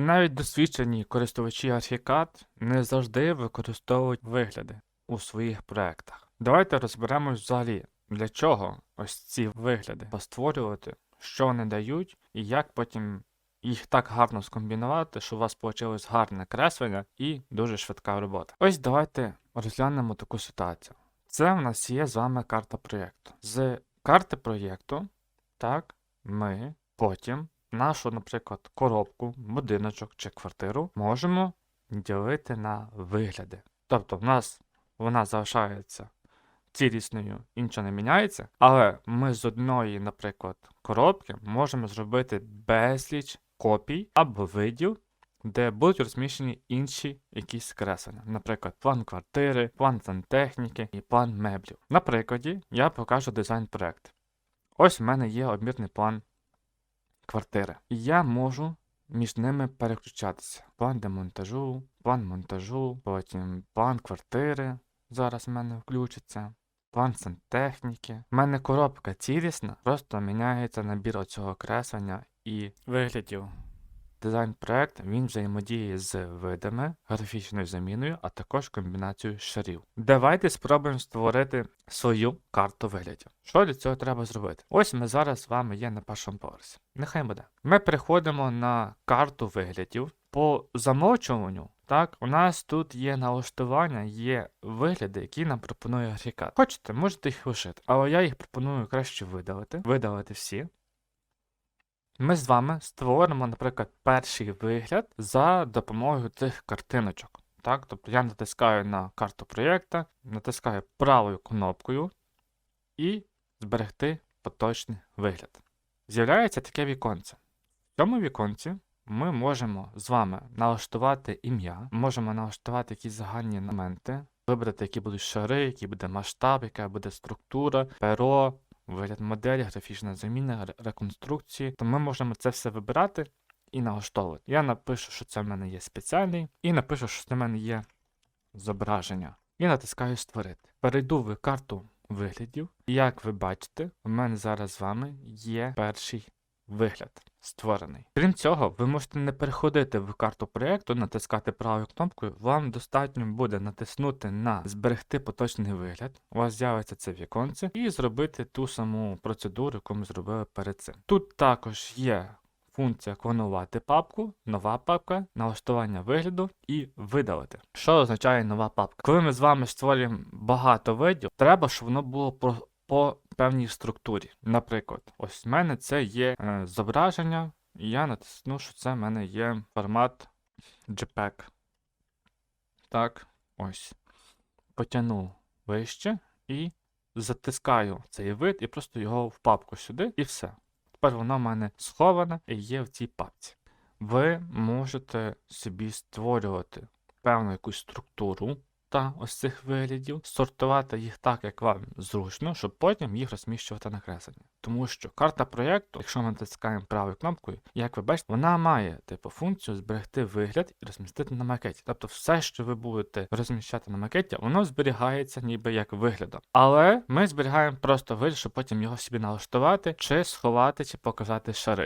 Навіть досвідчені користувачі Archicad не завжди використовують вигляди у своїх проектах. Давайте розберемось взагалі, для чого ось ці вигляди постворювати, що вони дають, і як потім їх так гарно скомбінувати, що у вас вийшло гарне креслення і дуже швидка робота. Ось давайте розглянемо таку ситуацію. Це в нас є з вами карта проєкту. З карти проєкту, так, ми потім нашу, наприклад, коробку, будиночок чи квартиру можемо ділити на вигляди. Тобто в нас вона залишається цілісною, інша не міняється, але ми з одної, наприклад, коробки можемо зробити безліч копій або видів, де будуть розміщені інші якісь креслення. Наприклад, план квартири, план сантехніки і план меблів. На прикладі я покажу дизайн проект. Ось в мене є обмірний план квартири. І я можу між ними переключатися. План демонтажу, план монтажу, потім план квартири. Зараз в мене включиться. План сантехніки. У мене коробка цілісна, просто міняється набір оцього креслення і виглядів. Дизайн проект він взаємодіє з видами, графічною заміною, а також комбінацією шарів. Давайте спробуємо створити свою карту виглядів. Що для цього треба зробити? Ось ми зараз з вами є на першому поверсі. Нехай буде. Ми переходимо на карту виглядів. По замовчуванню, так, у нас тут є налаштування, є вигляди, які нам пропонує Архікад. Хочете, можете їх лишити, але я їх пропоную краще видалити. Видалити всі. Ми з вами створимо, наприклад, перший вигляд за допомогою цих картиночок. Так? Тобто я натискаю на карту проєкта, натискаю правою кнопкою і зберегти поточний вигляд. З'являється таке віконце. В цьому віконці ми можемо з вами налаштувати ім'я, можемо налаштувати якісь загальні моменти, вибрати, які будуть шари, який буде масштаб, яка буде структура, перо, вигляд моделі, графічна заміна, реконструкції. То ми можемо це все вибирати і налаштовувати. Я напишу, що це в мене є спеціальний, і напишу, що це в мене є зображення. І натискаю Створити. Перейду в карту виглядів. Як ви бачите, у мене зараз з вами є перший вигляд створений. Крім цього, ви можете не переходити в карту проєкту, натискати правою кнопкою. Вам достатньо буде натиснути на зберегти поточний вигляд. У вас з'явиться це віконце, і зробити ту саму процедуру, яку ми зробили перед цим. Тут також є функція клонувати папку, нова папка, налаштування вигляду і видалити. Що означає нова папка? Коли ми з вами створюємо багато видів, треба, щоб воно було по певній структурі. Наприклад, ось в мене це є е, зображення, і я натисну, що це в мене є формат JPEG. Так, ось. Потягну вище і затискаю цей вид і просто його в папку сюди, і все. Тепер воно в мене сховане і є в цій папці. Ви можете собі створювати певну якусь структуру та ось цих виглядів, сортувати їх так, як вам зручно, щоб потім їх розміщувати на кресленні. Тому що карта проєкту, якщо ми натискаємо правою кнопкою, як ви бачите, вона має типу функцію зберегти вигляд і розмістити на макеті. Тобто все, що ви будете розміщати на макеті, воно зберігається ніби як виглядом. Але ми зберігаємо просто вигляд, щоб потім його собі налаштувати, чи сховати, чи показати шари.